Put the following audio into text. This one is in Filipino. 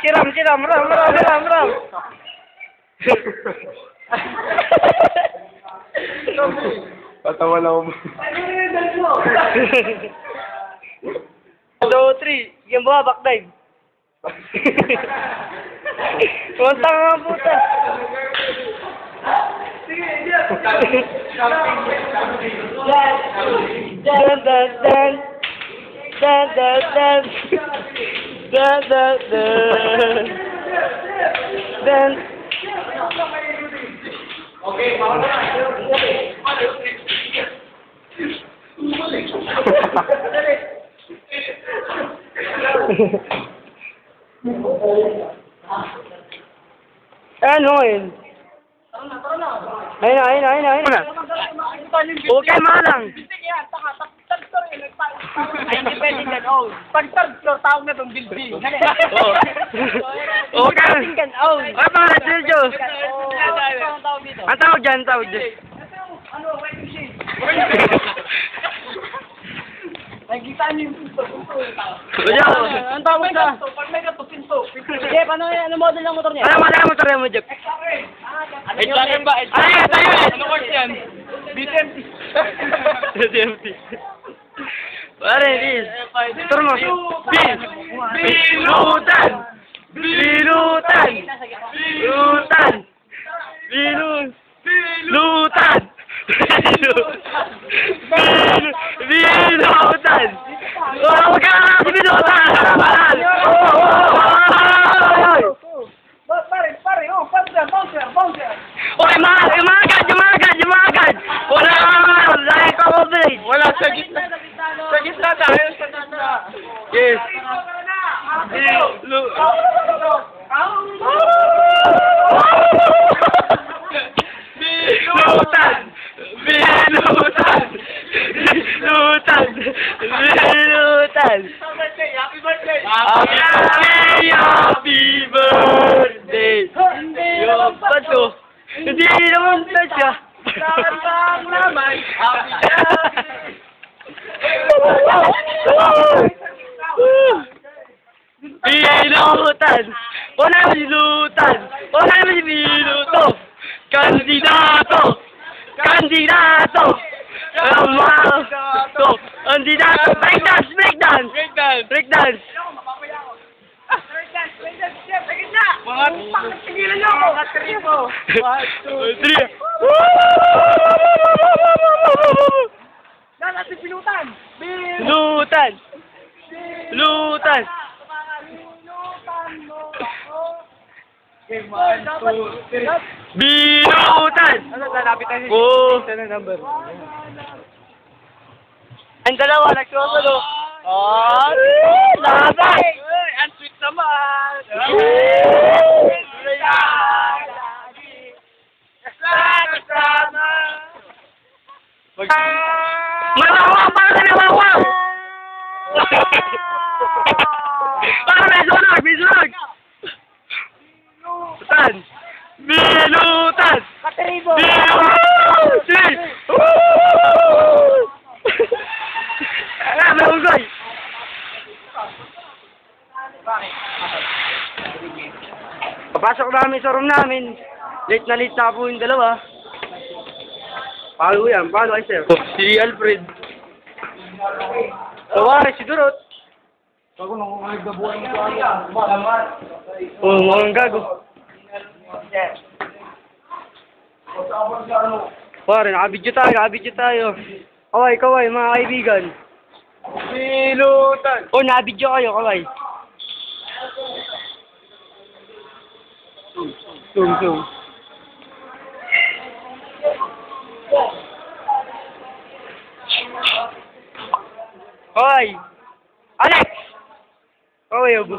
si Ram, si Ram, Ram, Ram, Ram. Tatawa lang ako. Two, three. Yan ba, back dive. Punta nga puta. Dan, dan, dan. Dan, dan, dan. Dan, dan, dan. Dan. Ano yun? Ayun na, ayun na, ayun na, ayun na. Okay, malang. Ay, hindi pwede dyan, oh. Pag third floor, tawag na itong building. Oh. Okay. Kan, oh. Ay, mga Sergio. Oh, ang tawag. Ang tawag dyan, ang tawag dyan. Nakikita niyo yung pinto, pinto yung tao. Ang tawag ka. Pag may gato, pinto. Sige, paano ano model ng motor niya? Ano, wala mo tara mo, Jeff. HRM ba? Ay, yun. Ano course yan? BTMT. DMT. Pare, this. Turo mo. Bin. Bilutan. Bilutan. Bilun. Lutan. Bilu- Bilutan. Oh, huwag ka na si. Oh, oh, oh, oh. Pare, pare, oh, bouncer, bouncer, bouncer. Okay, mga, umagad, umagad, umagad. Wala ka nga, dahil ka mo, Blade. Wala sa gitna. Sa gitna tayo, sa gitna. Yes. Lu- Bilutan! Bilutan! Bilutan! Bilutan! Happy birthday! Happy, happy birthday! Yung pato. Hindi naman na siya. Lang naman. Happy Bilutan! Wala mo si Lutan! Wala mo si Biluto! Kandidato! Kandidato! Kandidato! Kandidato! Breakdance! Breakdance! Breakdance. Breakdance! Mga pakipigilan niyo ako. Mga tripo. Two, Three! Na natin pinutan. Pinutan mo ako. Okay, one, two, three. Bilutan! Ano, lalapit tayo. Oo! Ito na number. Ang dalawa, nagsusulo. Oh, laban! Ay, ang sweet naman. Malawa! Para ka nawawa! Para may sunog! May sunog! Lutan! Bilutan! Katribo. Bilutan! Ah, may unggoy! Papasok namin sa room namin. Late na late na po yung dalawa. Paano yan? Paano ay sir? Si Alfred. Tawari, si Durot. Ako nung nagdabuhan mo sa ano. Oo, oh, gago. Pare, nakabidyo tayo, nakabidyo tayo. Kaway, kaway, mga kaibigan. Bilutan. Oh, nakabidyo kayo, kaway. Zoom, zoom. Kaway! Alex! Kaway, obo.